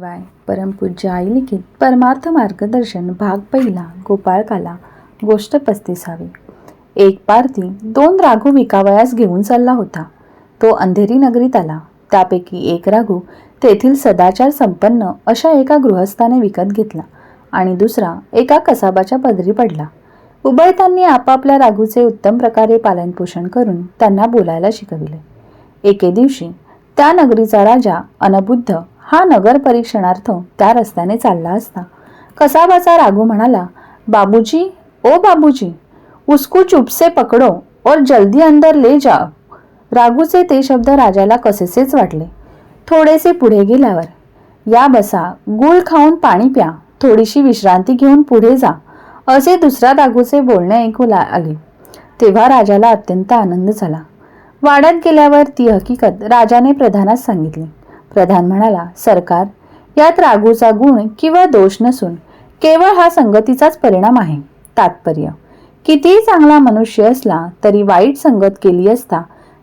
परमपूज्य आई लिखित परमार्थ मार्गदर्शन भाग पहिला गोपाळकाला गोष्ट पस्तीसावी. एक पारधी दोन राघू विकावयास घेऊन चालला होता. तो अंधेरी नगरीत आला. त्यापैकी एक राघू तेथील सदाचार संपन्न अशा एका गृहस्थाने विकत घेतला आणि दुसरा एका कसाबाच्या पदरी पडला. उभयतांनी आपापल्या राघूचे उत्तम प्रकारे पालनपोषण करून त्यांना बोलायला शिकविले. एके दिवशी त्या नगरीचा राजा अनबुद्ध हा नगर परीक्षणार्थ त्या रस्त्याने चालला असता. कसाबाचा राघू म्हणाला बाबूजी ओ बाबूजी उसको चुपसे पकडो और जल्दी अंदर ले जाओ. राघूचे ते शब्द राजाला कसेसेच वाटले. थोडेसे पुढे गेल्यावर या बसा गुळ खाऊन पाणी प्या थोडीशी विश्रांती घेऊन पुढे जा असे दुसऱ्या राघूचे बोलणे ऐकू ला- आले. तेव्हा राजाला अत्यंत आनंद झाला. वाड्यात गेल्यावर ती हकीकत राजाने प्रधानास सांगितली. प्रधान म्हणाला सरकार यात रागूचा गुण किंवा दोष नसून केवळ हा संगतीचाच परिणाम आहे. तात्पर्य कितीही चांगला मनुष्य असला तरी वाईट संगत केली असता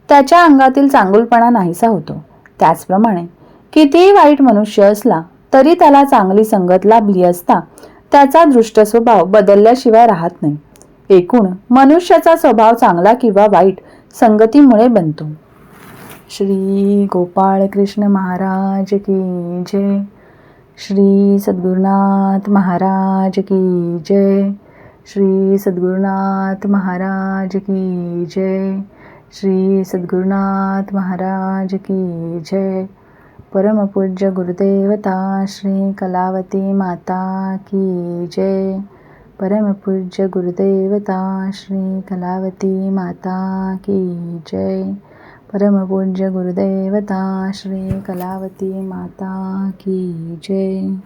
त्याच्या अंगातील चांगुलपणा नाहीसा होतो. त्याचप्रमाणे कितीही वाईट मनुष्य असला तरी त्याला चांगली संगत लाभली असता त्याचा दृष्ट स्वभाव बदलल्याशिवाय राहत नाही. एकूण मनुष्याचा स्वभाव चांगला किंवा वाईट संगतीमुळे बनतो. श्री गोपाळ कृष्ण महाराज की जय. श्री सद्गुरुनाथ महाराज की जय. श्री सद्गुरुनाथ महाराज की जय. श्री सद्गुरुनाथ महाराज की जय. परमपूज्य गुरुदेवता श्री कलावती माता की जय. परमपूज्य गुरुदेवता श्री कलावती माता की जय. परमपूज्य गुरुदेवता श्री कलावती माता की जय.